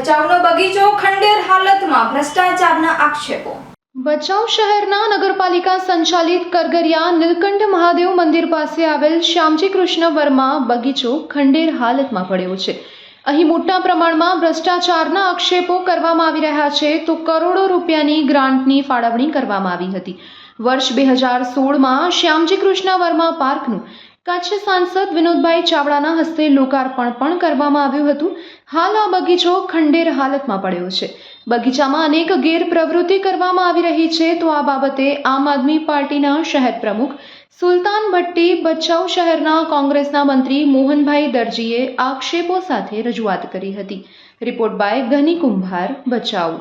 ભચાઉનો બગીચો ખંડેર હાલતમાં ભ્રષ્ટાચારના આક્ષેપો. ભચાઉ શહેરના નગરપાલિકા સંચાલિત કરગરિયા નીલકંઠ મહાદેવ મંદિર પાસે આવેલ શ્યામજી કૃષ્ણ વર્મા બગીચો ખંડેર હાલતમાં પડ્યો છે. અહીં મોટા પ્રમાણમાં ભ્રષ્ટાચારના આક્ષેપો કરવામાં આવી રહ્યા છે તો કરોડો રૂપિયાની ગ્રાન્ટની ફાળવણી કરવામાં આવી હતી. વર્ષ બે હજાર સોળમાં શ્યામજી કૃષ્ણ વર્મા પાર્કનું કચ્છ સાંસદ વિનોદભાઈ ચાવડાના હસ્તે લોકાર્પણ પણ કરવામાં આવ્યું હતું. હાલ આ બગીચો ખંડેર હાલતમાં પડ્યો છે. બગીચામાં અનેક ગેરપ્રવૃત્તિ કરવામાં આવી રહી છે તો આ બાબતે આમ આદમી પાર્ટીના શહેર પ્રમુખ સુલતાન ભટ્ટી ભચાઉ શહેરના કોંગ્રેસના મંત્રી મોહનભાઈ દરજીએ આક્ષેપો સાથે રજૂઆત કરી હતી. રિપોર્ટ બાય ગની કુંભાર ભચાઉ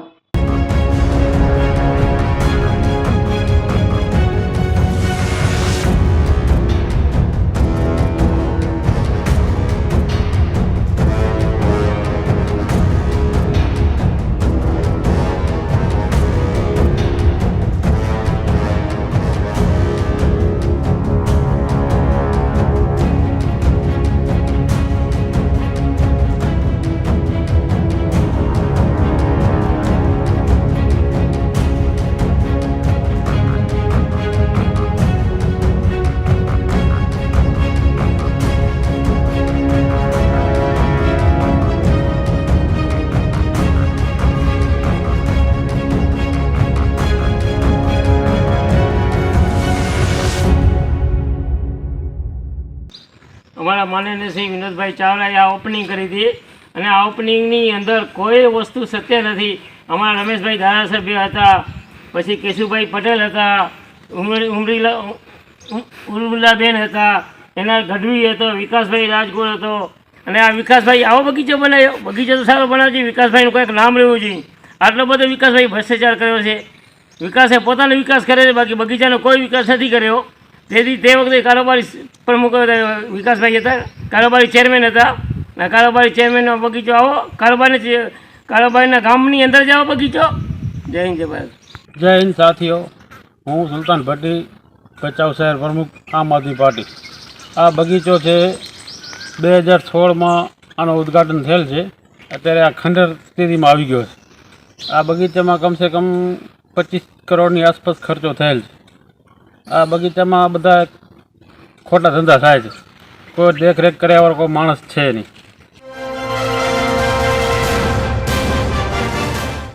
અમારા માનનીય સિંહ વિનોદભાઈ ચાવડાએ આ ઓપનિંગ કરી હતી. અને આ ઓપનિંગની અંદર કોઈ વસ્તુ સત્ય નથી. અમારા રમેશભાઈ ધારાસભ્ય હતા, પછી કેશુભાઈ પટેલ હતા, ઉમરી, ઉમરીલા ઉર્મિલાબેન હતા, એના ગઢવી હતો, વિકાસભાઈ રાજગોર હતો. અને આ વિકાસભાઈ આવો બગીચો બનાવ્યો બગીચો તો સારો બનાવજો વિકાસભાઈનું કંઈક નામ લેવું જોઈએ. આટલો બધો વિકાસભાઈ ભ્રષ્ટાચાર કર્યો છે. વિકાસે પોતાનો વિકાસ કર્યો છે, બાકી બગીચાનો કોઈ વિકાસ નથી કર્યો. તેથી તે વખતે કારોબારી પ્રમુખ વિકાસભાઈ હતા, કારોબારી ચેરમેન હતા. કારોબારી ચેરમેનનો બગીચો આવો કારોબારી કારોબારીના ગામની અંદર જ આવો બગીચો. જય હિન્દ, જય ભારત. જય હિન્દ, સાથીઓ. હું સુલતાન ભટ્ટી, ભચાઉ શહેર પ્રમુખ, આમ આદમી પાર્ટી. આ બગીચો છે બે હજાર સોળમાં આનું ઉદ્ઘાટન થયેલ છે. અત્યારે આ ખંડર સ્થિતિમાં આવી ગયો છે. આ બગીચામાં કમસે કમ પચીસ કરોડની આસપાસ ખર્ચો થયેલ છે. આ બગીચામાં બધા ખોટા ધંધા થાય છે. કોઈ દેખરેખ કર્યા વાળો કોઈ માણસ છે નહીં.